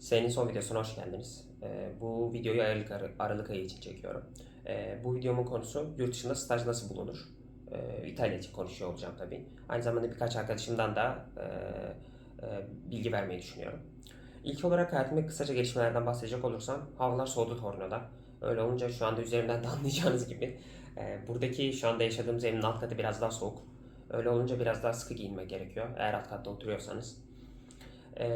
Senin son videosuna hoş geldiniz. Ee, bu videoyu Aralık, Aralık ayı için çekiyorum. Ee, bu videomun konusu yurt dışında staj nasıl bulunur? Ee, İtalya için konuşuyor olacağım tabii. Aynı zamanda birkaç arkadaşımdan da e, e, bilgi vermeyi düşünüyorum. İlk olarak hayatımda kısaca gelişmelerden bahsedecek olursam havalar soğudu Torino'da. Öyle olunca şu anda üzerimden de anlayacağınız gibi e, buradaki şu anda yaşadığımız evin alt katı biraz daha soğuk. Öyle olunca biraz daha sıkı giyinmek gerekiyor eğer alt katta oturuyorsanız. E,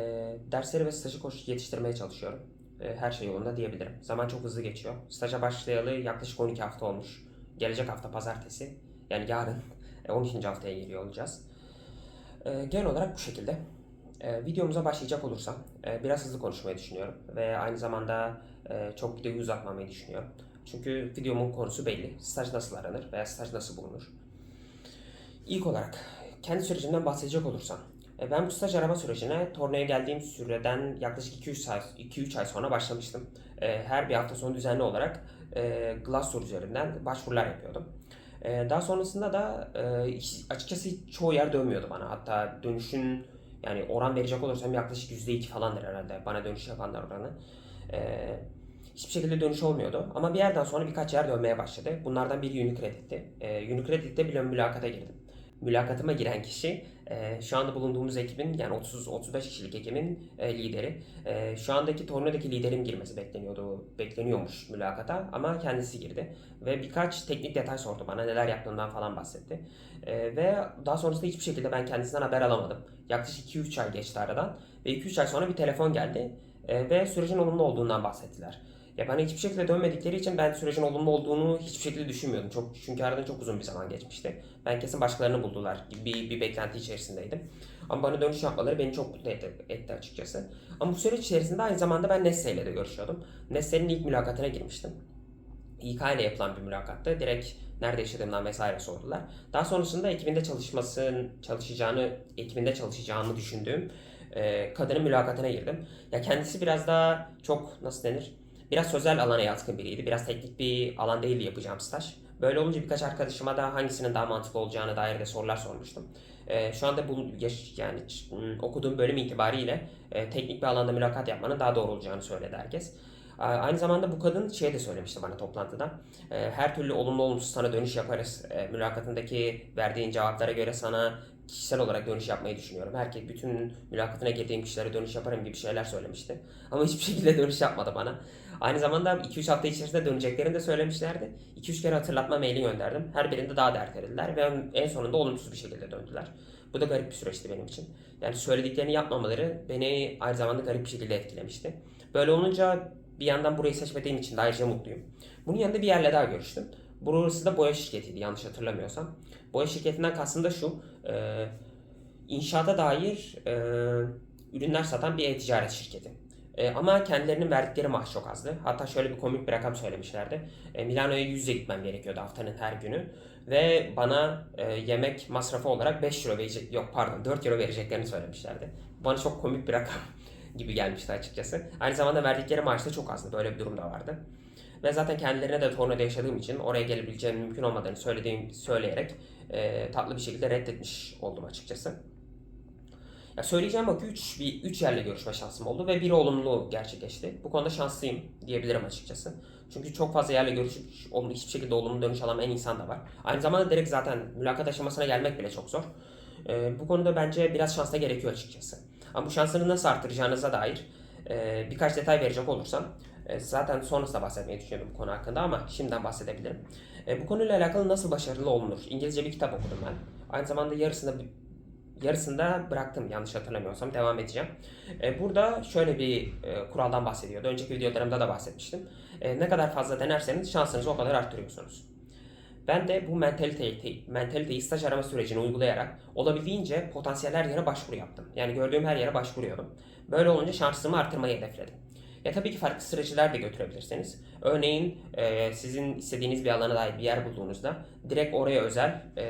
dersleri ve stajı koş yetiştirmeye çalışıyorum. E, her şey yolunda diyebilirim. Zaman çok hızlı geçiyor. Staja başlayalı yaklaşık 12 hafta olmuş. Gelecek hafta pazartesi. Yani yarın e, 12. haftaya giriyor olacağız. E, genel olarak bu şekilde. E, videomuza başlayacak olursam e, biraz hızlı konuşmayı düşünüyorum. Ve aynı zamanda e, çok videoyu uzatmamayı düşünüyorum. Çünkü videomun konusu belli. Staj nasıl aranır veya staj nasıl bulunur? İlk olarak kendi sürecimden bahsedecek olursam. E, Ben bu staj arama sürecine Torno'ya geldiğim süreden yaklaşık 2-3 ay, 2-3 ay sonra başlamıştım. E, Her bir hafta sonu düzenli olarak e, Glassdoor üzerinden başvurular yapıyordum. Daha sonrasında da açıkçası çoğu yer dönmüyordu bana. Hatta dönüşün yani oran verecek olursam yaklaşık %2 falandır herhalde bana dönüş yapanlar oranı. Hiçbir şekilde dönüş olmuyordu. Ama bir yerden sonra birkaç yer dönmeye başladı. Bunlardan biri Unicredit'ti. Unicredit'te bile mülakata girdim. Mülakatıma giren kişi e, şu anda bulunduğumuz ekibin yani 30-35 kişilik ekibin e, lideri. E, şu andaki Torno'daki liderin girmesi bekleniyordu, bekleniyormuş mülakata ama kendisi girdi. Ve birkaç teknik detay sordu bana, neler yaptığından falan bahsetti. E, ve daha sonrasında hiçbir şekilde ben kendisinden haber alamadım. Yaklaşık 2-3 ay geçti aradan ve 2-3 ay sonra bir telefon geldi e, ve sürecin olumlu olduğundan bahsettiler. Ya bana hiçbir şekilde dönmedikleri için ben sürecin olumlu olduğunu hiçbir şekilde düşünmüyordum. Çok çünkü aradan çok uzun bir zaman geçmişti. Ben kesin başkalarını buldular gibi bir, bir beklenti içerisindeydim. Ama bana dönüş yapmaları beni çok mutlu etti, etti açıkçası. Ama bu süreç içerisinde aynı zamanda ben Nestle ile de görüşüyordum. Nestle'nin ilk mülakatına girmiştim. İK ile yapılan bir mülakattı. Direkt nerede yaşadığımdan vesaire sordular. Daha sonrasında ekibinde çalışmasın, çalışacağını, ekibinde çalışacağını düşündüğüm e, kadının mülakatına girdim. Ya kendisi biraz daha çok nasıl denir? Biraz sözel alana yatkın biriydi. Biraz teknik bir alan değildi yapacağım staj. Böyle olunca birkaç arkadaşıma da hangisinin daha mantıklı olacağına dair de sorular sormuştum. Ee, şu anda bu yaş, yani ç- okuduğum bölüm itibariyle e, teknik bir alanda mülakat yapmanın daha doğru olacağını söyledi herkes. Aynı zamanda bu kadın şey de söylemişti bana toplantıda. E, her türlü olumlu olumsuz sana dönüş yaparız. E, mülakatındaki verdiğin cevaplara göre sana kişisel olarak dönüş yapmayı düşünüyorum. Herkes bütün mülakatına girdiğim kişilere dönüş yaparım gibi şeyler söylemişti. Ama hiçbir şekilde dönüş yapmadı bana. Aynı zamanda 2-3 hafta içerisinde döneceklerini de söylemişlerdi. 2-3 kere hatırlatma maili gönderdim. Her birinde daha da ertelediler ve en sonunda olumsuz bir şekilde döndüler. Bu da garip bir süreçti benim için. Yani söylediklerini yapmamaları beni aynı zamanda garip bir şekilde etkilemişti. Böyle olunca bir yandan burayı seçmediğim için de ayrıca mutluyum. Bunun yanında bir yerle daha görüştüm. Burası da boya şirketiydi yanlış hatırlamıyorsam. Boya şirketinden kastım da şu. E, inşaata dair e, ürünler satan bir e-ticaret şirketi. E, ama kendilerinin verdikleri maaş çok azdı. Hatta şöyle bir komik bir rakam söylemişlerdi. E, Milano'ya yüz yüze gitmem gerekiyordu haftanın her günü. Ve bana e, yemek masrafı olarak 5 euro verecek, yok pardon 4 euro vereceklerini söylemişlerdi. Bana çok komik bir rakam gibi gelmişti açıkçası. Aynı zamanda verdikleri maaş da çok azdı. Böyle bir durum da vardı. Ve zaten kendilerine de Torno'da yaşadığım için oraya gelebileceğim mümkün olmadığını söylediğim söyleyerek e, tatlı bir şekilde reddetmiş oldum açıkçası. Ya söyleyeceğim bak 3 bir 3 yerle görüşme şansım oldu ve biri olumlu gerçekleşti. Bu konuda şanslıyım diyebilirim açıkçası. Çünkü çok fazla yerle görüşüp olumlu hiçbir şekilde olumlu dönüş alamayan insan da var. Aynı zamanda direkt zaten mülakat aşamasına gelmek bile çok zor. Ee, bu konuda bence biraz şans da gerekiyor açıkçası. Ama bu şansını nasıl arttıracağınıza dair e, birkaç detay verecek olursam e, zaten sonrasında bahsetmeyi düşünüyordum bu konu hakkında ama şimdiden bahsedebilirim. E, bu konuyla alakalı nasıl başarılı olunur? İngilizce bir kitap okudum ben. Aynı zamanda yarısında yarısında bıraktım yanlış hatırlamıyorsam devam edeceğim. E, burada şöyle bir e, kuraldan bahsediyordu. Önceki videolarımda da bahsetmiştim. E, ne kadar fazla denerseniz şansınızı o kadar arttırıyorsunuz. Ben de bu mentaliteyi, mentaliteyi staj arama sürecini uygulayarak olabildiğince potansiyel her yere başvuru yaptım. Yani gördüğüm her yere başvuruyordum. Böyle olunca şansımı arttırmayı hedefledim. Ya tabii ki farklı süreçler de götürebilirsiniz. Örneğin e, sizin istediğiniz bir alana dair bir yer bulduğunuzda direkt oraya özel e,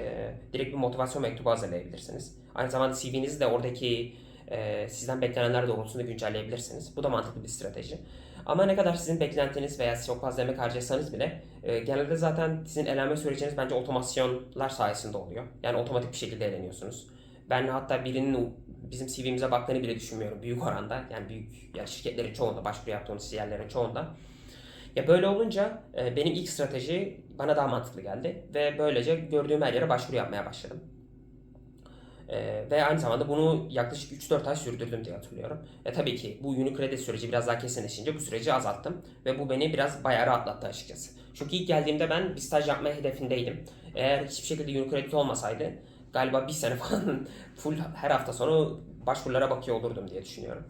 direkt bir motivasyon mektubu hazırlayabilirsiniz. Aynı zamanda CV'nizi de oradaki e, sizden beklenenler doğrultusunda güncelleyebilirsiniz. Bu da mantıklı bir strateji. Ama ne kadar sizin beklentiniz veya çok fazla emek harcasanız bile e, genelde zaten sizin elenme süreciniz bence otomasyonlar sayesinde oluyor. Yani otomatik bir şekilde eleniyorsunuz. Ben hatta birinin bizim CV'mize baktığını bile düşünmüyorum büyük oranda. Yani büyük yani şirketlerin çoğunda, başvuru yaptığımız yerlerin çoğunda. Ya böyle olunca e, benim ilk strateji bana daha mantıklı geldi ve böylece gördüğüm her yere başvuru yapmaya başladım. E, ve aynı zamanda bunu yaklaşık 3-4 ay sürdürdüm diye hatırlıyorum. E, tabii ki bu Unicredit süreci biraz daha kesinleşince bu süreci azalttım ve bu beni biraz bayağı rahatlattı açıkçası. Çünkü ilk geldiğimde ben bir staj yapma hedefindeydim. Eğer hiçbir şekilde Unicredit olmasaydı galiba bir sene falan full her hafta sonu başvurulara bakıyor olurdum diye düşünüyorum.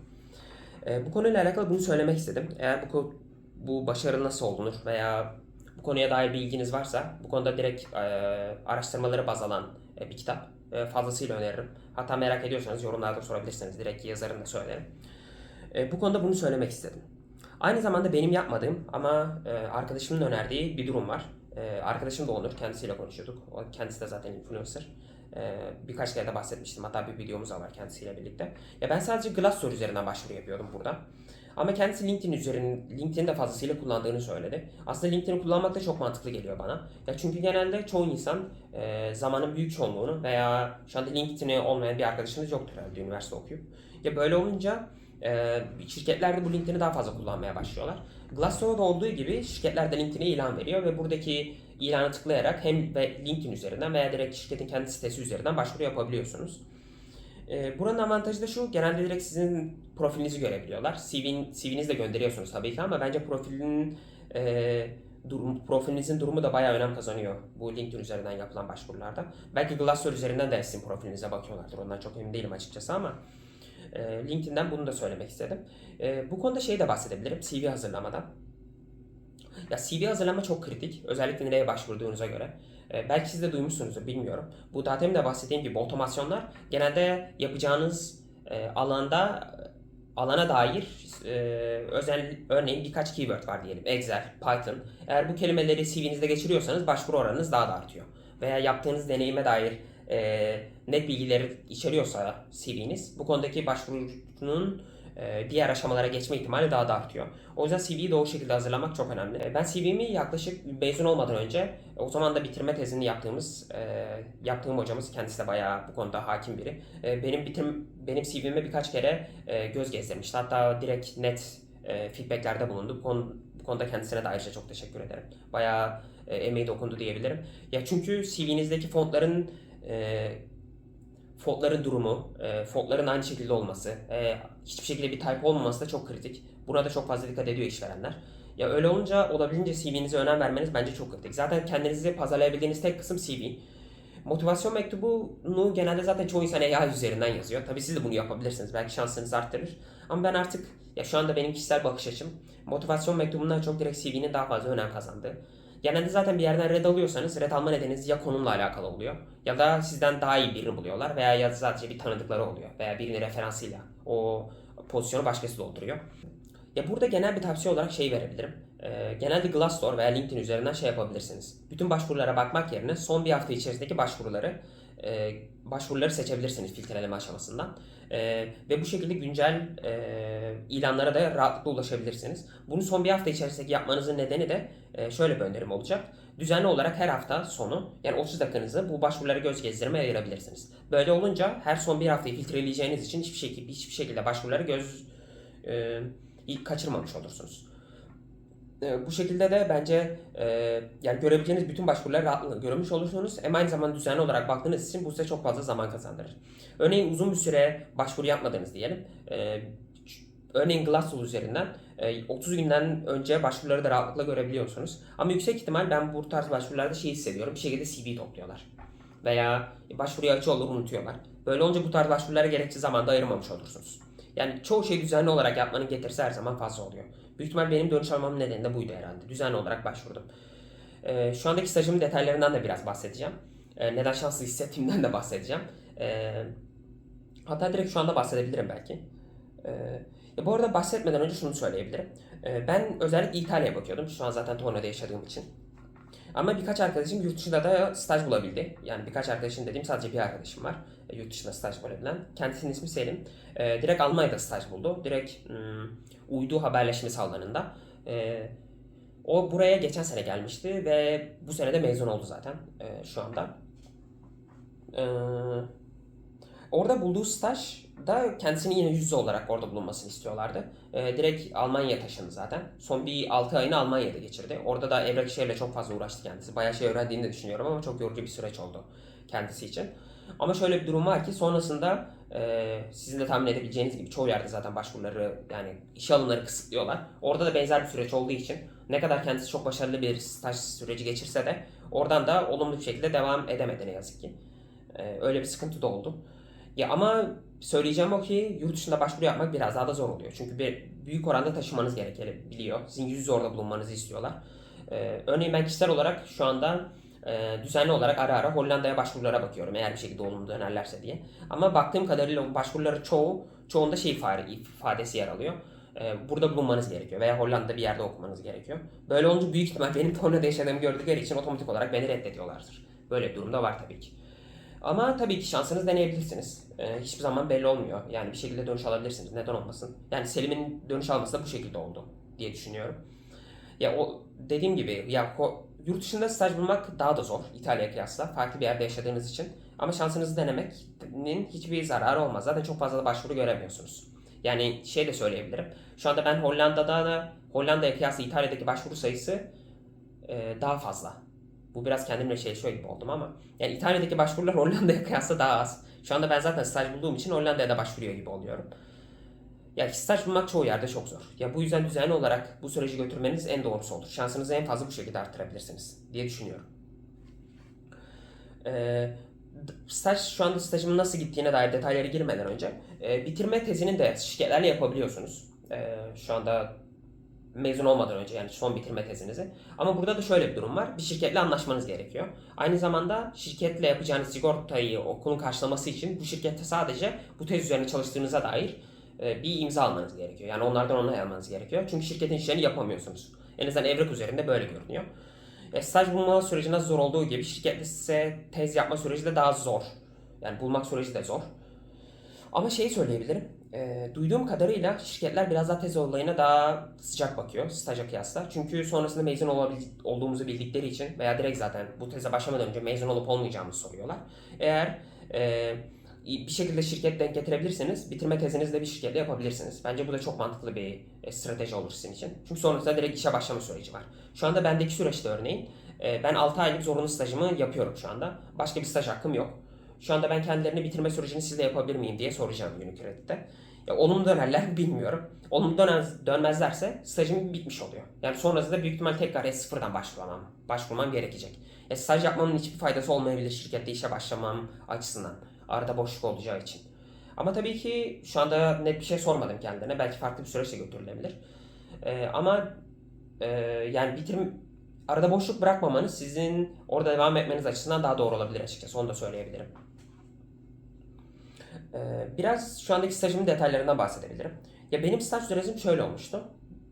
E, bu konuyla alakalı bunu söylemek istedim. Eğer bu bu başarı nasıl olunur veya bu konuya dair bilginiz varsa bu konuda direkt e, araştırmaları baz alan e, bir kitap e, fazlasıyla öneririm. Hatta merak ediyorsanız yorumlarda sorabilirsiniz. Direkt yazarım da söylerim. E, bu konuda bunu söylemek istedim. Aynı zamanda benim yapmadığım ama e, arkadaşımın önerdiği bir durum var. E, arkadaşım da Onur. Kendisiyle konuşuyorduk. O, kendisi de zaten influencer. E, birkaç kere de bahsetmiştim. Hatta bir videomuz da var kendisiyle birlikte. Ya ben sadece Glassdoor üzerinden başvuru yapıyordum burada. Ama kendisi LinkedIn üzerinin LinkedIn'i de fazlasıyla kullandığını söyledi. Aslında LinkedIn'i kullanmak da çok mantıklı geliyor bana. Ya çünkü genelde çoğu insan e, zamanın büyük çoğunluğunu veya şu anda LinkedIn'i olmayan bir arkadaşınız yoktur herhalde üniversite okuyup. Ya böyle olunca e, şirketler de bu LinkedIn'i daha fazla kullanmaya başlıyorlar. Glassdoor'da olduğu gibi şirketler de LinkedIn'e ilan veriyor ve buradaki ilanı tıklayarak hem LinkedIn üzerinden veya direkt şirketin kendi sitesi üzerinden başvuru yapabiliyorsunuz. E, buranın avantajı da şu, genelde direkt sizin profilinizi görebiliyorlar. CV'nin, CV'nizi de gönderiyorsunuz tabii ki ama bence profilin e, durum, profilinizin durumu da bayağı önem kazanıyor bu LinkedIn üzerinden yapılan başvurularda. Belki Glassdoor üzerinden de sizin profilinize bakıyorlardır. Ondan çok emin değilim açıkçası ama e, LinkedIn'den bunu da söylemek istedim. E, bu konuda şey de bahsedebilirim CV hazırlamadan. Ya CV hazırlama çok kritik. Özellikle nereye başvurduğunuza göre. E, belki siz de duymuşsunuzdur bilmiyorum. Bu daha demin de bahsettiğim gibi otomasyonlar genelde yapacağınız e, alanda alana dair e, özel örneğin birkaç keyword var diyelim. Excel, Python. Eğer bu kelimeleri CV'nizde geçiriyorsanız başvuru oranınız daha da artıyor. Veya yaptığınız deneyime dair e, net bilgileri içeriyorsa CV'niz bu konudaki başvurunun e, diğer aşamalara geçme ihtimali daha da artıyor. O yüzden CV'yi o şekilde hazırlamak çok önemli. E, Ben CV'mi yaklaşık mezun olmadan önce o zaman da bitirme tezini yaptığımız e, yaptığım hocamız kendisi de bayağı bu konuda hakim biri. E, Benim bitirim benim CV'me birkaç kere e, göz gezdirmişti. Hatta direkt net e, feedbacklerde bulundu. Bu, konu, bu konuda kendisine de ayrıca çok teşekkür ederim. Bayağı e, emeği dokundu diyebilirim. Ya çünkü CV'nizdeki fontların e, fontların durumu, e, fontların aynı şekilde olması, e, hiçbir şekilde bir type olmaması da çok kritik. Buna da çok fazla dikkat ediyor işverenler. Ya öyle olunca olabildiğince CV'nize önem vermeniz bence çok kritik. Zaten kendinizi pazarlayabildiğiniz tek kısım CV. Motivasyon mektubunu genelde zaten çoğu insan AI üzerinden yazıyor. Tabii siz de bunu yapabilirsiniz. Belki şansınız arttırır. Ama ben artık ya şu anda benim kişisel bakış açım motivasyon mektubundan çok direkt CV'nin daha fazla önem kazandığı. Genelde zaten bir yerden red alıyorsanız red alma nedeniniz ya konumla alakalı oluyor ya da sizden daha iyi birini buluyorlar veya ya sadece bir tanıdıkları oluyor veya birinin referansıyla o pozisyonu başkası dolduruyor. Ya burada genel bir tavsiye olarak şey verebilirim. Ee, genelde Glassdoor veya LinkedIn üzerinden şey yapabilirsiniz. Bütün başvurulara bakmak yerine son bir hafta içerisindeki başvuruları e, başvuruları seçebilirsiniz filtreleme aşamasından. E, ve bu şekilde güncel e, ilanlara da rahatlıkla ulaşabilirsiniz. Bunu son bir hafta içerisindeki yapmanızın nedeni de e, şöyle bir önerim olacak. Düzenli olarak her hafta sonu yani 30 dakikanızı bu başvurulara göz gezdirmeye ayırabilirsiniz. Böyle olunca her son bir haftayı filtreleyeceğiniz için hiçbir şekilde hiçbir şekilde başvuruları göz e, kaçırmamış olursunuz. E, bu şekilde de bence e, yani görebileceğiniz bütün başvuruları rahatlıkla görmüş olursunuz. Hem aynı zamanda düzenli olarak baktığınız için bu size çok fazla zaman kazandırır. Örneğin uzun bir süre başvuru yapmadınız diyelim. E, örneğin Glassdoor üzerinden e, 30 günden önce başvuruları da rahatlıkla görebiliyorsunuz. Ama yüksek ihtimal ben bu tarz başvurularda şey hissediyorum. Bir şekilde CV topluyorlar. Veya başvuruyu açıyorlar unutuyorlar. Böyle olunca bu tarz başvurulara gerekli zamanda ayırmamış olursunuz. Yani çoğu şey düzenli olarak yapmanın getirisi her zaman fazla oluyor. Büyük ihtimal benim dönüş almamın nedeni de buydu herhalde. Düzenli olarak başvurdum. Ee, şu andaki stajımın detaylarından da biraz bahsedeceğim. Ee, neden şanslı hissettiğimden de bahsedeceğim. Ee, hatta direkt şu anda bahsedebilirim belki. Ya bu arada bahsetmeden önce şunu söyleyebilirim. Ee, ben özellikle İtalya'ya bakıyordum. Şu an zaten Torino'da yaşadığım için. Ama birkaç arkadaşım yurt dışında da staj bulabildi. Yani birkaç arkadaşım dediğim sadece bir arkadaşım var. E, yurt dışında staj bulabilen. Kendisinin ismi Selim. E, direkt Almanya'da staj buldu. Direkt ım, uydu haberleşmesi alanında. E, o buraya geçen sene gelmişti ve bu sene de mezun oldu zaten e, şu anda. E, orada bulduğu staj da kendisini yine yüz olarak orada bulunmasını istiyorlardı. Ee, direkt Almanya'ya taşındı zaten. Son bir 6 ayını Almanya'da geçirdi. Orada da evrak işleriyle çok fazla uğraştı kendisi. Bayağı şey öğrendiğini de düşünüyorum ama çok yorucu bir süreç oldu kendisi için. Ama şöyle bir durum var ki sonrasında e, sizin de tahmin edebileceğiniz gibi çoğu yerde zaten başvuruları yani işe alımları kısıtlıyorlar. Orada da benzer bir süreç olduğu için ne kadar kendisi çok başarılı bir staj süreci geçirse de oradan da olumlu bir şekilde devam edemedi ne yazık ki. E, öyle bir sıkıntı da oldu. Ya ama söyleyeceğim o ki yurt dışında başvuru yapmak biraz daha da zor oluyor. Çünkü bir büyük oranda taşımanız gerekebiliyor. Sizin yüz yüze orada bulunmanızı istiyorlar. Ee, örneğin ben kişisel olarak şu anda e, düzenli olarak ara ara Hollanda'ya başvurulara bakıyorum eğer bir şekilde olumlu dönerlerse diye. Ama baktığım kadarıyla başvuruları çoğu çoğunda şey ifade- ifadesi yer alıyor. Ee, burada bulunmanız gerekiyor veya Hollanda'da bir yerde okumanız gerekiyor. Böyle olunca büyük ihtimal benim Polonya'da yaşadığımı gördükleri için otomatik olarak beni reddediyorlardır. Böyle bir durumda var tabii ki. Ama tabii ki şansınız deneyebilirsiniz. Ee, hiçbir zaman belli olmuyor. Yani bir şekilde dönüş alabilirsiniz. Neden olmasın? Yani Selim'in dönüş alması da bu şekilde oldu diye düşünüyorum. Ya o dediğim gibi ya yurt dışında staj bulmak daha da zor İtalya'ya kıyasla. Farklı bir yerde yaşadığınız için. Ama şansınızı denemenin hiçbir zararı olmaz. Zaten çok fazla da başvuru göremiyorsunuz. Yani şey de söyleyebilirim. Şu anda ben Hollanda'da da Hollanda'ya kıyasla İtalya'daki başvuru sayısı e, daha fazla. Bu biraz kendimle şey şöyle gibi oldum ama yani İtalya'daki başvurular Hollanda'ya kıyasla daha az. Şu anda ben zaten staj bulduğum için Hollanda'ya da başvuruyor gibi oluyorum. Yani staj bulmak çoğu yerde çok zor. Ya bu yüzden düzenli olarak bu süreci götürmeniz en doğrusu olur. Şansınızı en fazla bu şekilde arttırabilirsiniz diye düşünüyorum. Ee, staj şu anda stajımın nasıl gittiğine dair detaylara girmeden önce e, bitirme tezini de şirketlerle yapabiliyorsunuz. E, şu anda mezun olmadan önce yani son bitirme tezinizi. Ama burada da şöyle bir durum var. Bir şirketle anlaşmanız gerekiyor. Aynı zamanda şirketle yapacağınız sigortayı okulun karşılaması için bu şirkette sadece bu tez üzerine çalıştığınıza dair bir imza almanız gerekiyor. Yani onlardan onay almanız gerekiyor. Çünkü şirketin işlerini yapamıyorsunuz. En azından evrak üzerinde böyle görünüyor. E, staj bulma süreci nasıl zor olduğu gibi şirkette size tez yapma süreci de daha zor. Yani bulmak süreci de zor. Ama şey söyleyebilirim. E, duyduğum kadarıyla şirketler biraz daha tez olayına daha sıcak bakıyor staja kıyasla. Çünkü sonrasında mezun olabil- olduğumuzu bildikleri için veya direkt zaten bu teze başlamadan önce mezun olup olmayacağımızı soruyorlar. Eğer e, bir şekilde şirket denk getirebilirseniz bitirme tezinizi de bir şirketle yapabilirsiniz. Bence bu da çok mantıklı bir e, strateji olur sizin için. Çünkü sonrasında direkt işe başlama süreci var. Şu anda bendeki süreçte örneğin e, ben 6 aylık zorunlu stajımı yapıyorum şu anda. Başka bir staj hakkım yok. Şu anda ben kendilerini bitirme sürecini sizle yapabilir miyim diye soracağım Unicredit'te. Ya olumlu dönerler bilmiyorum. Olumlu dönmez, dönmezlerse stajım bitmiş oluyor. Yani sonrasında büyük ihtimal tekrar sıfırdan başvuramam, başvurmam gerekecek. Ya staj yapmamın hiçbir faydası olmayabilir şirkette işe başlamam açısından. Arada boşluk olacağı için. Ama tabii ki şu anda net bir şey sormadım kendilerine. Belki farklı bir süreçle götürülebilir. Ee, ama e, yani bitirim arada boşluk bırakmamanız sizin orada devam etmeniz açısından daha doğru olabilir açıkçası. Onu da söyleyebilirim. Ee, biraz şu andaki stajımın detaylarından bahsedebilirim. Ya benim staj sürecim şöyle olmuştu.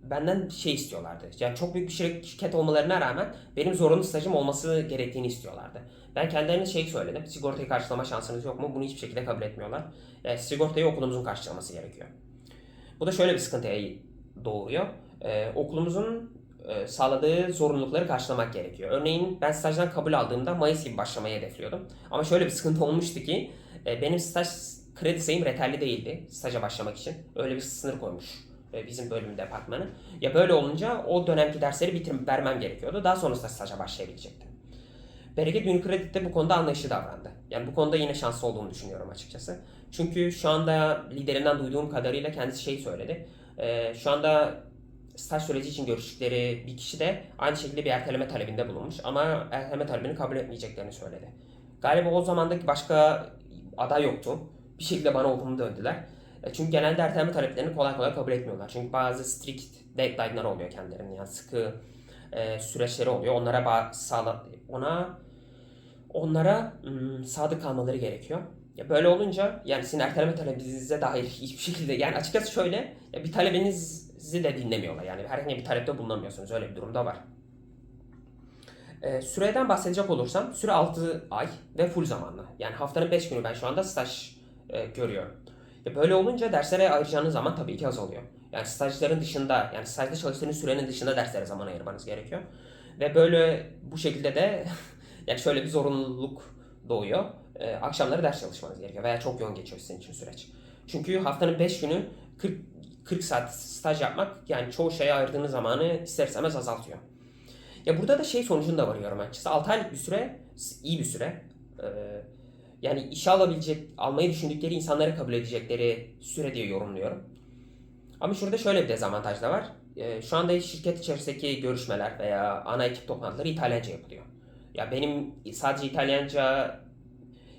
Benden şey istiyorlardı. Yani çok büyük bir şirket olmalarına rağmen benim zorunlu stajım olması gerektiğini istiyorlardı. Ben kendilerine şey söyledim. Sigortayı karşılama şansınız yok mu? Bunu hiçbir şekilde kabul etmiyorlar. Yani sigortayı okulumuzun karşılaması gerekiyor. Bu da şöyle bir sıkıntıya doğuruyor. Ee, okulumuzun e, sağladığı zorunlulukları karşılamak gerekiyor. Örneğin ben stajdan kabul aldığımda Mayıs gibi başlamayı hedefliyordum. Ama şöyle bir sıkıntı olmuştu ki e, benim staj kredi sayım yeterli değildi staja başlamak için. Öyle bir sınır koymuş e, bizim bölüm departmanı. Ya böyle olunca o dönemki dersleri bitirip vermem gerekiyordu. Daha sonrasında staja başlayabilecektim. Bereket Unicredit de bu konuda anlayışlı davrandı. Yani bu konuda yine şanslı olduğumu düşünüyorum açıkçası. Çünkü şu anda liderinden duyduğum kadarıyla kendisi şey söyledi. E, şu anda staj süreci için görüştükleri bir kişi de aynı şekilde bir erteleme talebinde bulunmuş ama erteleme talebini kabul etmeyeceklerini söyledi. Galiba o zamandaki başka aday yoktu. Bir şekilde bana olumlu döndüler. E, Çünkü genelde erteleme taleplerini kolay kolay kabul etmiyorlar. Çünkü bazı strict deadline'lar oluyor kendilerinin yani sıkı e, süreçleri oluyor. Onlara sağla ona onlara ım, sadık kalmaları gerekiyor. Ya böyle olunca yani sizin erteleme talebinize dair hiçbir şekilde yani açıkçası şöyle ya bir talebinizi de dinlemiyorlar. Yani herhangi bir talepte bulunamıyorsunuz. Öyle bir durumda var. Ee, süreden bahsedecek olursam süre 6 ay ve full zamanlı. Yani haftanın 5 günü ben şu anda staj e, görüyorum. Ya böyle olunca derslere ayıracağınız zaman tabii ki az oluyor. Yani stajların dışında yani stajda çalıştığınız sürenin dışında derslere zaman ayırmanız gerekiyor. Ve böyle bu şekilde de yani şöyle bir zorunluluk doğuyor. Ee, akşamları ders çalışmanız gerekiyor veya çok yoğun geçiyor sizin için süreç. Çünkü haftanın 5 günü 40, 40 saat staj yapmak yani çoğu şeye ayırdığınız zamanı ister azaltıyor. Ya burada da şey sonucunda varıyorum açıkçası. 6 aylık bir süre iyi bir süre. Ee, yani işe alabilecek, almayı düşündükleri insanları kabul edecekleri süre diye yorumluyorum. Ama şurada şöyle bir dezavantaj da var. Ee, şu anda şirket içerisindeki görüşmeler veya ana ekip toplantıları İtalyanca yapılıyor. Ya benim sadece İtalyanca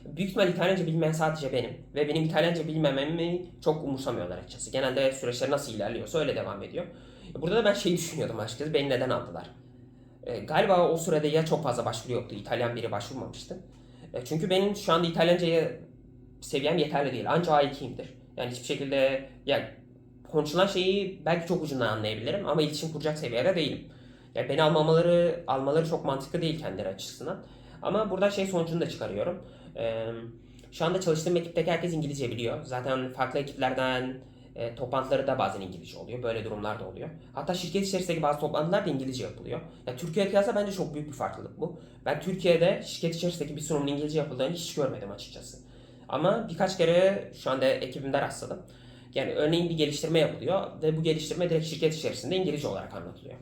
büyük ihtimal İtalyanca bilmeyen sadece benim. Ve benim İtalyanca bilmememi çok umursamıyorlar açıkçası. Genelde süreçler nasıl ilerliyorsa öyle devam ediyor. Burada da ben şeyi düşünüyordum açıkçası. Beni neden aldılar? Ee, galiba o sürede ya çok fazla başvuru yoktu. İtalyan biri başvurmamıştı. E, çünkü benim şu anda İtalyanca'ya seviyem yeterli değil. Anca A2'imdir. Yani hiçbir şekilde ya konuşulan şeyi belki çok ucundan anlayabilirim ama iletişim kuracak seviyede değilim. Yani beni almamaları almaları çok mantıklı değil kendileri açısından. Ama burada şey sonucunu da çıkarıyorum. Ee, şu anda çalıştığım ekipteki herkes İngilizce biliyor. Zaten farklı ekiplerden e, toplantıları da bazen İngilizce oluyor. Böyle durumlar da oluyor. Hatta şirket içerisindeki bazı toplantılar da İngilizce yapılıyor. Ya Türkiye kıyasla bence çok büyük bir farklılık bu. Ben Türkiye'de şirket içerisindeki bir sunumun İngilizce yapıldığını hiç görmedim açıkçası. Ama birkaç kere şu anda ekibimde rastladım. Yani örneğin bir geliştirme yapılıyor ve bu geliştirme direkt şirket içerisinde İngilizce olarak anlatılıyor.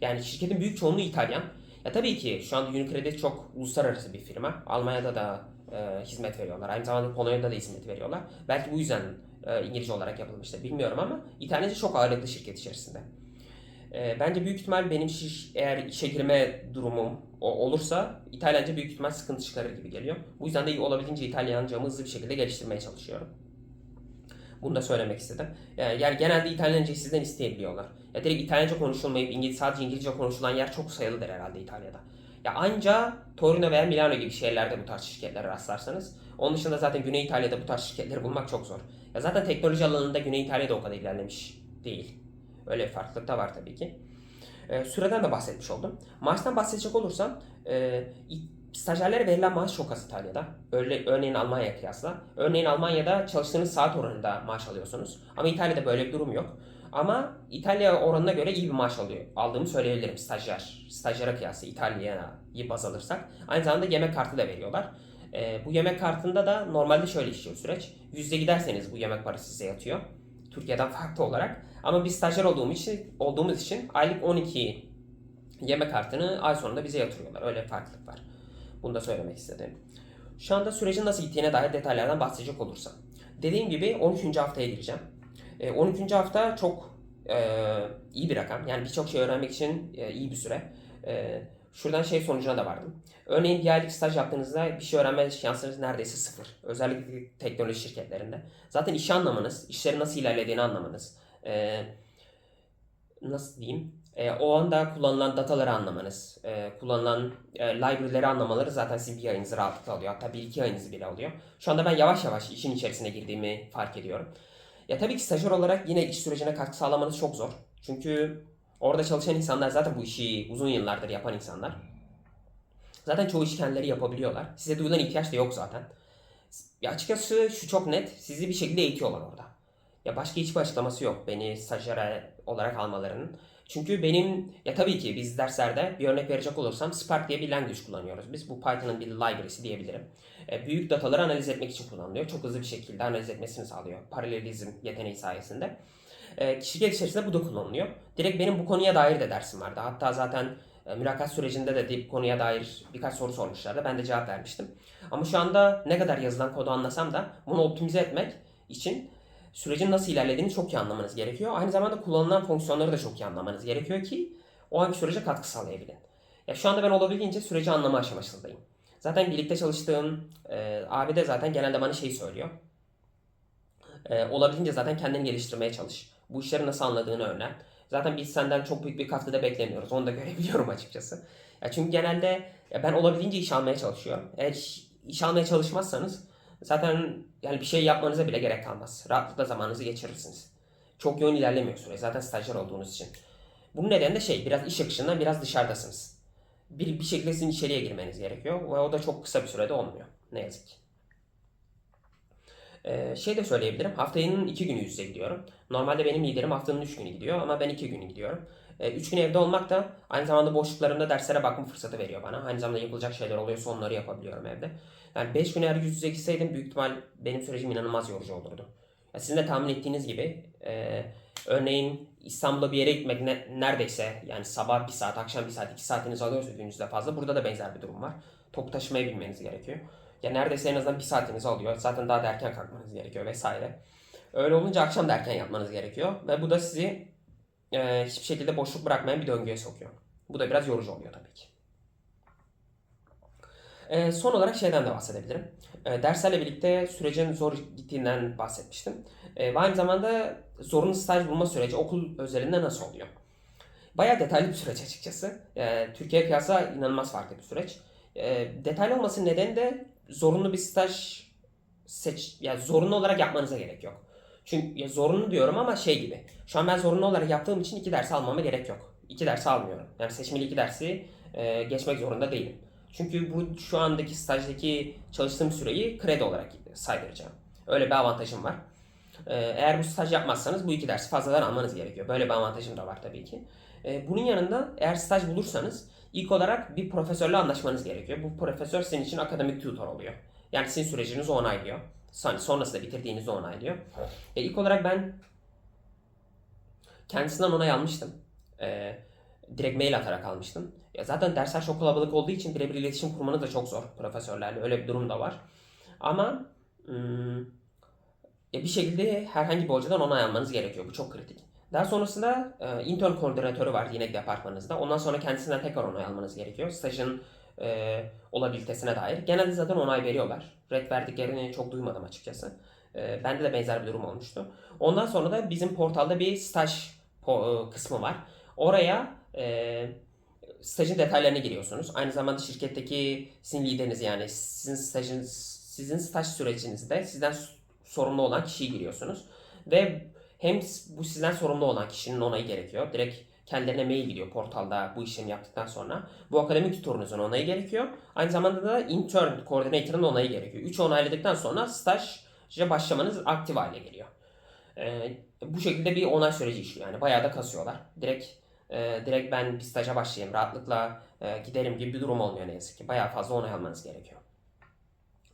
Yani şirketin büyük çoğunluğu İtalyan. Ya tabii ki şu anda Unicredit çok uluslararası bir firma. Almanya'da da e, hizmet veriyorlar. Aynı zamanda Polonya'da da hizmet veriyorlar. Belki bu yüzden e, İngilizce olarak yapılmıştır bilmiyorum ama İtalyanca çok ağırlıklı şirket içerisinde. E, bence büyük ihtimal benim şiş, eğer işe girme durumum o, olursa İtalyanca büyük ihtimal sıkıntı çıkarır gibi geliyor. Bu yüzden de olabildiğince İtalyancamı hızlı bir şekilde geliştirmeye çalışıyorum. Bunu da söylemek istedim. Yani, yani genelde İtalyancayı sizden isteyebiliyorlar. Ya direkt İtalyanca konuşulmayıp İngiliz, sadece İngilizce konuşulan yer çok sayılıdır herhalde İtalya'da. Ya anca Torino veya Milano gibi şehirlerde bu tarz şirketlere rastlarsanız. Onun dışında zaten Güney İtalya'da bu tarz şirketleri bulmak çok zor. Ya zaten teknoloji alanında Güney İtalya'da o kadar ilerlemiş değil. Öyle bir farklılık da var tabii ki. Ee, süreden de bahsetmiş oldum. Maaştan bahsedecek olursam e, stajyerlere verilen maaş çok az İtalya'da. Öyle, örneğin Almanya kıyasla. Örneğin Almanya'da çalıştığınız saat oranında maaş alıyorsunuz. Ama İtalya'da böyle bir durum yok. Ama İtalya oranına göre iyi bir maaş alıyor. Aldığımı söyleyebilirim stajyer. Stajyere kıyasla İtalya'yı baz alırsak. Aynı zamanda yemek kartı da veriyorlar. E, bu yemek kartında da normalde şöyle işliyor süreç. Yüzde giderseniz bu yemek parası size yatıyor. Türkiye'den farklı olarak. Ama biz stajyer olduğumuz için, olduğumuz için aylık 12 yemek kartını ay sonunda bize yatırıyorlar. Öyle bir farklılık var. Bunu da söylemek istedim. Şu anda sürecin nasıl gittiğine dair detaylardan bahsedecek olursam. Dediğim gibi 13. haftaya gireceğim. E, 12. hafta çok e, iyi bir rakam. Yani birçok şey öğrenmek için e, iyi bir süre. E, şuradan şey sonucuna da vardım. Örneğin bir aylık staj yaptığınızda bir şey öğrenme şansınız neredeyse sıfır. Özellikle teknoloji şirketlerinde. Zaten işi anlamanız, işlerin nasıl ilerlediğini anlamanız, e, nasıl diyeyim, e, o anda kullanılan dataları anlamanız, e, kullanılan e, library'leri anlamaları zaten sizin bir ayınızı rahatlıkla alıyor. Hatta bir iki ayınızı bile alıyor. Şu anda ben yavaş yavaş işin içerisine girdiğimi fark ediyorum. Ya tabii ki stajyer olarak yine iş sürecine katkı sağlamanız çok zor. Çünkü orada çalışan insanlar zaten bu işi uzun yıllardır yapan insanlar. Zaten çoğu işi kendileri yapabiliyorlar. Size duyulan ihtiyaç da yok zaten. Ya açıkçası şu çok net. Sizi bir şekilde eğitiyorlar orada. Ya başka hiçbir açıklaması yok beni stajyer olarak almalarının. Çünkü benim ya tabii ki biz derslerde bir örnek verecek olursam Spark diye bir language kullanıyoruz. Biz bu Python'ın bir library'si diyebilirim. E, büyük dataları analiz etmek için kullanılıyor. Çok hızlı bir şekilde analiz etmesini sağlıyor. Paralelizm yeteneği sayesinde. E, şirket içerisinde bu da kullanılıyor. Direkt benim bu konuya dair de dersim vardı. Hatta zaten e, mülakat sürecinde de bu konuya dair birkaç soru sormuşlardı. Ben de cevap vermiştim. Ama şu anda ne kadar yazılan kodu anlasam da bunu optimize etmek için sürecin nasıl ilerlediğini çok iyi anlamanız gerekiyor. Aynı zamanda kullanılan fonksiyonları da çok iyi anlamanız gerekiyor ki o anki sürece katkı sağlayabilin. Ya şu anda ben olabildiğince süreci anlama aşamasındayım. Zaten birlikte çalıştığım e, abi de zaten genelde bana şey söylüyor. E, olabildiğince zaten kendini geliştirmeye çalış. Bu işleri nasıl anladığını öğren. Zaten biz senden çok büyük bir katkıda beklemiyoruz. Onu da görebiliyorum açıkçası. Ya çünkü genelde ya ben olabildiğince iş almaya çalışıyorum. Eğer iş, almaya çalışmazsanız zaten yani bir şey yapmanıza bile gerek kalmaz. Rahatlıkla zamanınızı geçirirsiniz. Çok yoğun ilerlemiyor süre. Zaten stajyer olduğunuz için. Bunun nedeni de şey biraz iş akışından biraz dışarıdasınız. Bir, bir şekilde sizin içeriye girmeniz gerekiyor. Ve o da çok kısa bir sürede olmuyor. Ne yazık ki. Ee, şey de söyleyebilirim. Haftanın iki günü yüzde gidiyorum. Normalde benim liderim haftanın üç günü gidiyor ama ben iki günü gidiyorum. Ee, üç gün evde olmak da aynı zamanda boşluklarımda derslere bakma fırsatı veriyor bana. Aynı zamanda yapılacak şeyler oluyorsa onları yapabiliyorum evde. Yani 5 gün eğer yüz yüze gitseydim büyük ihtimal benim sürecim inanılmaz yorucu olurdu. Ya Sizin de tahmin ettiğiniz gibi e, örneğin İstanbul'a bir yere gitmek ne- neredeyse yani sabah bir saat, akşam bir saat, iki saatinizi alıyorsa gününüzde fazla. Burada da benzer bir durum var. Toplu taşımayı bilmeniz gerekiyor. Ya neredeyse en azından bir saatinizi alıyor. Zaten daha da erken kalkmanız gerekiyor vesaire. Öyle olunca akşam da erken yatmanız gerekiyor. Ve bu da sizi e, hiçbir şekilde boşluk bırakmayan bir döngüye sokuyor. Bu da biraz yorucu oluyor tabii ki. E, son olarak şeyden de bahsedebilirim. E, derslerle birlikte sürecin zor gittiğinden bahsetmiştim. E, ve aynı zamanda zorunlu staj bulma süreci okul özelinde nasıl oluyor? Bayağı detaylı bir süreç açıkçası. E, Türkiye kıyasla inanılmaz farklı bir süreç. E, detaylı olmasının nedeni de zorunlu bir staj seç, yani zorunlu olarak yapmanıza gerek yok. Çünkü ya zorunlu diyorum ama şey gibi. Şu an ben zorunlu olarak yaptığım için iki ders almama gerek yok. İki ders almıyorum. Yani seçmeli iki dersi e, geçmek zorunda değilim. Çünkü bu şu andaki stajdaki çalıştığım süreyi kredi olarak saydıracağım. Öyle bir avantajım var. E, eğer bu staj yapmazsanız bu iki dersi fazladan almanız gerekiyor. Böyle bir avantajım da var tabii ki. E, bunun yanında eğer staj bulursanız ilk olarak bir profesörle anlaşmanız gerekiyor. Bu profesör sizin için akademik tutor oluyor. Yani sizin sürecinizi onaylıyor. Son- Sonrasında bitirdiğinizi onaylıyor. E, ilk olarak ben kendisinden onay almıştım. E, direkt mail atarak almıştım. Ya zaten dersler çok kalabalık olduğu için birebir iletişim kurmanız da çok zor profesörlerle. Öyle bir durum da var. Ama ım, ya bir şekilde herhangi bir hocadan onay almanız gerekiyor. Bu çok kritik. Daha sonrasında e, intern koordinatörü var yine departmanınızda. Ondan sonra kendisinden tekrar onay almanız gerekiyor. Stajın e, olabilitesine dair. Genelde zaten onay veriyorlar. Red verdiklerini çok duymadım açıkçası. E, bende de benzer bir durum olmuştu. Ondan sonra da bizim portalda bir staj e, kısmı var. Oraya e, stajın detaylarına giriyorsunuz. Aynı zamanda şirketteki sizin lideriniz yani sizin stajın sizin staj sürecinizde sizden sorumlu olan kişiyi giriyorsunuz. Ve hem bu sizden sorumlu olan kişinin onayı gerekiyor. Direkt kendilerine mail gidiyor portalda bu işlemi yaptıktan sonra. Bu akademik tutorunuzun onayı gerekiyor. Aynı zamanda da intern coordinator'ın onayı gerekiyor. Üçü onayladıktan sonra staja başlamanız aktif hale geliyor. Ee, bu şekilde bir onay süreci işliyor. Yani bayağı da kasıyorlar. Direkt e, direkt ben bir staja başlayayım, rahatlıkla e, giderim gibi bir durum olmuyor ne yazık ki. Bayağı fazla onay almanız gerekiyor.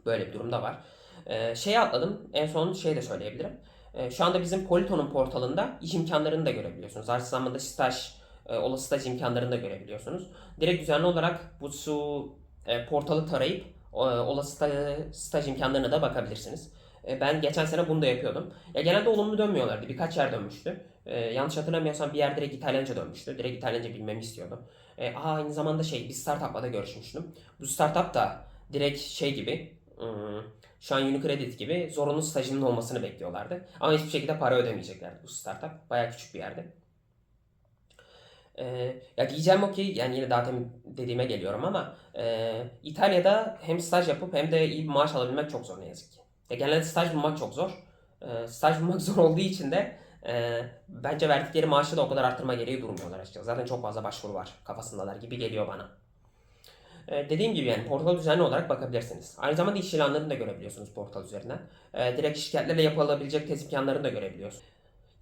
Böyle bir durum da var. E, şeyi atladım. En son şey de söyleyebilirim. E, şu anda bizim Politon'un portalında iş imkanlarını da görebiliyorsunuz. Aynı zamanda staj, e, olası staj imkanlarını da görebiliyorsunuz. Direkt düzenli olarak bu su e, portalı tarayıp e, olası sta- staj imkanlarına da bakabilirsiniz. Ben geçen sene bunu da yapıyordum. Ya genelde olumlu dönmüyorlardı. Birkaç yer dönmüştü. Yanlış hatırlamıyorsam bir yer direkt İtalyanca dönmüştü. Direkt İtalyanca bilmemi istiyordu. Aynı zamanda şey bir startupla da görüşmüştüm. Bu startup da direkt şey gibi şu an Unicredit gibi zorunlu stajının olmasını bekliyorlardı. Ama hiçbir şekilde para ödemeyeceklerdi bu startup. Bayağı küçük bir yerdi. Ee, ya diyeceğim o ki yani yine daha demin dediğime geliyorum ama e, İtalya'da hem staj yapıp hem de iyi bir maaş alabilmek çok zor ne yazık ki. Ya genelde staj bulmak çok zor. Ee, staj bulmak zor olduğu için de e, bence verdikleri maaşı da o kadar arttırma gereği durmuyorlar açıkçası. Zaten çok fazla başvuru var kafasındalar gibi geliyor bana. Ee, dediğim gibi yani portal düzenli olarak bakabilirsiniz. Aynı zamanda iş ilanlarını da görebiliyorsunuz portal üzerinden. Ee, direkt şirketlerle yapılabilecek test imkanlarını da görebiliyorsunuz.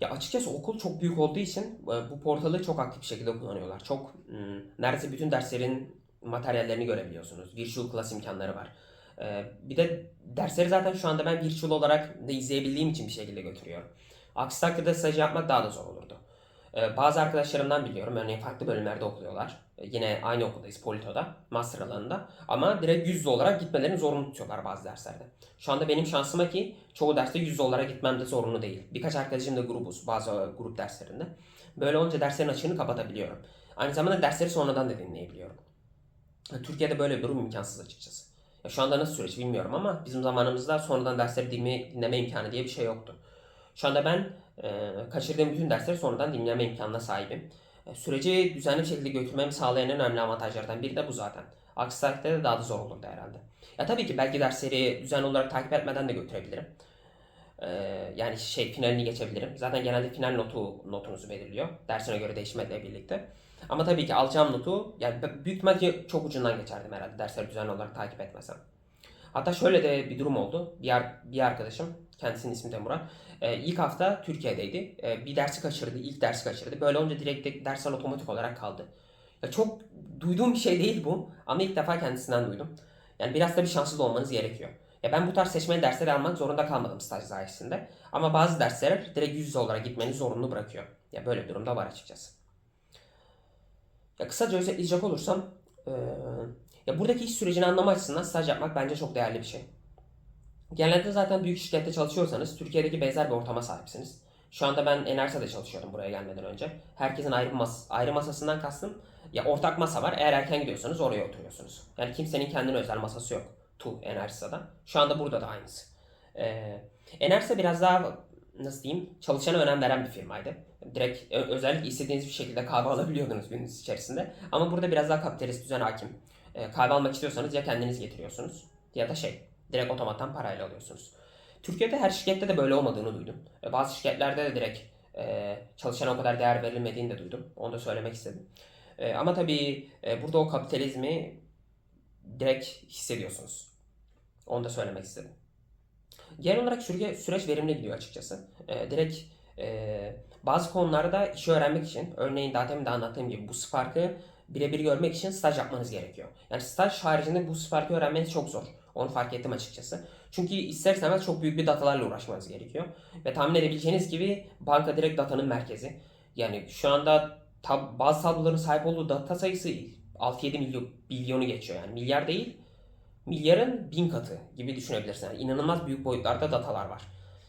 Ya açıkçası okul çok büyük olduğu için e, bu portalı çok aktif şekilde kullanıyorlar. Çok hmm, neredeyse bütün derslerin materyallerini görebiliyorsunuz. Virtual class imkanları var. Ee, bir de dersleri zaten şu anda ben virtual olarak da izleyebildiğim için bir şekilde götürüyorum. Aksi takdirde staj yapmak daha da zor olurdu. Bazı arkadaşlarımdan biliyorum. Örneğin farklı bölümlerde okuyorlar. Yine aynı okuldayız Polito'da, master alanında. Ama direkt yüz yüze olarak gitmelerini zorunlu tutuyorlar bazı derslerde. Şu anda benim şansıma ki çoğu derste yüz yüze olarak gitmem de zorunlu değil. Birkaç arkadaşım da grubuz bazı grup derslerinde. Böyle olunca derslerin açığını kapatabiliyorum. Aynı zamanda dersleri sonradan da dinleyebiliyorum. Türkiye'de böyle bir durum imkansız açıkçası. Ya şu anda nasıl süreç bilmiyorum ama bizim zamanımızda sonradan dersleri dinleme, dinleme imkanı diye bir şey yoktu. Şu anda ben e, kaçırdığım bütün dersleri sonradan dinleme imkanına sahibim. E, süreci düzenli bir şekilde götürmemi sağlayan en önemli avantajlardan biri de bu zaten. Aksi takdirde de daha da zor olurdu herhalde. Ya tabii ki belki dersleri düzenli olarak takip etmeden de götürebilirim. E, yani şey finalini geçebilirim. Zaten genelde final notu notunuzu belirliyor. Dersine göre değişmekle birlikte. Ama tabii ki alacağım notu yani büyük ihtimalle çok ucundan geçerdim herhalde dersleri düzenli olarak takip etmesem. Hatta şöyle de bir durum oldu. Bir, bir arkadaşım, kendisinin ismi de Murat. Ee, ilk hafta Türkiye'deydi. Ee, bir dersi kaçırdı, ilk dersi kaçırdı. Böyle olunca direkt de dersler otomatik olarak kaldı. Ya çok duyduğum bir şey değil bu ama ilk defa kendisinden duydum. Yani biraz da bir şanslı da olmanız gerekiyor. Ya ben bu tarz seçmeli dersleri almak zorunda kalmadım staj sayesinde. Ama bazı dersler direkt yüz yüze olarak gitmeni zorunlu bırakıyor. Ya böyle bir durumda var açıkçası. Ya kısaca özetleyecek olursam eee, ya buradaki iş sürecini anlama açısından staj yapmak bence çok değerli bir şey. Genelde zaten büyük şirkette çalışıyorsanız Türkiye'deki benzer bir ortama sahipsiniz. Şu anda ben Enersa'da çalışıyordum buraya gelmeden önce. Herkesin ayrı, mas ayrı masasından kastım ya ortak masa var. Eğer erken gidiyorsanız oraya oturuyorsunuz. Yani kimsenin kendine özel masası yok. Tu Enersa'da. Şu anda burada da aynısı. Ee, Enersa biraz daha nasıl diyeyim çalışana önem veren bir firmaydı. Direkt özellikle istediğiniz bir şekilde kahve alabiliyordunuz gününüz içerisinde. Ama burada biraz daha kapitalist düzen hakim. Ee, kahve almak istiyorsanız ya kendiniz getiriyorsunuz ya da şey direkt otomattan parayla alıyorsunuz. Türkiye'de her şirkette de böyle olmadığını duydum. E, Bazı şirketlerde de direkt e, çalışana o kadar değer verilmediğini de duydum. Onu da söylemek istedim. E, ama tabii burada o kapitalizmi direkt hissediyorsunuz. Onu da söylemek istedim. Genel olarak süre, süreç verimli gidiyor açıkçası. E, direkt bazı konularda işi öğrenmek için, örneğin daha demin de anlattığım gibi bu Spark'ı birebir görmek için staj yapmanız gerekiyor. Yani staj haricinde bu Spark'ı öğrenmeniz çok zor. Onu fark ettim açıkçası. Çünkü ister istemez çok büyük bir datalarla uğraşmanız gerekiyor. Ve tahmin edebileceğiniz gibi banka direkt datanın merkezi. Yani şu anda tab- bazı tabloların sahip olduğu data sayısı 6-7 milyon bilyonu geçiyor. Yani milyar değil, milyarın bin katı gibi düşünebilirsin. Yani inanılmaz büyük boyutlarda datalar var.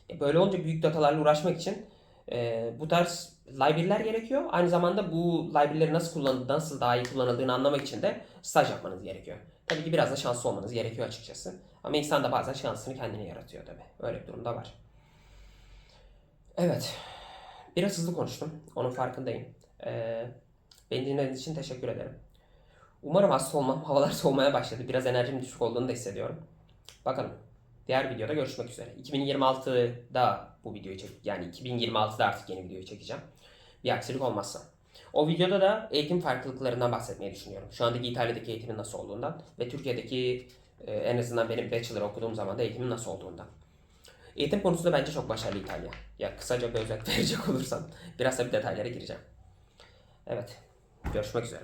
E, Böyle olunca büyük datalarla uğraşmak için e, bu tarz library'ler gerekiyor. Aynı zamanda bu library'leri nasıl kullanıldığını, nasıl daha iyi kullanıldığını anlamak için de staj yapmanız gerekiyor. Tabii ki biraz da şanslı olmanız gerekiyor açıkçası. Ama insan da bazen şansını kendine yaratıyor tabii. Öyle bir durumda var. Evet. Biraz hızlı konuştum. Onun farkındayım. Ee, beni dinlediğiniz için teşekkür ederim. Umarım hasta olmam. Havalar soğumaya başladı. Biraz enerjim düşük olduğunu da hissediyorum. Bakalım. Diğer videoda görüşmek üzere. 2026'da bu videoyu çek yani 2026'da artık yeni videoyu çekeceğim. Bir aksilik olmazsa. O videoda da eğitim farklılıklarından bahsetmeyi düşünüyorum. Şu andaki İtalya'daki eğitimin nasıl olduğundan ve Türkiye'deki e, en azından benim bachelor okuduğum zaman da eğitimin nasıl olduğundan. Eğitim konusunda bence çok başarılı İtalya. Ya kısaca bir özet verecek olursam biraz da bir detaylara gireceğim. Evet. Görüşmek üzere.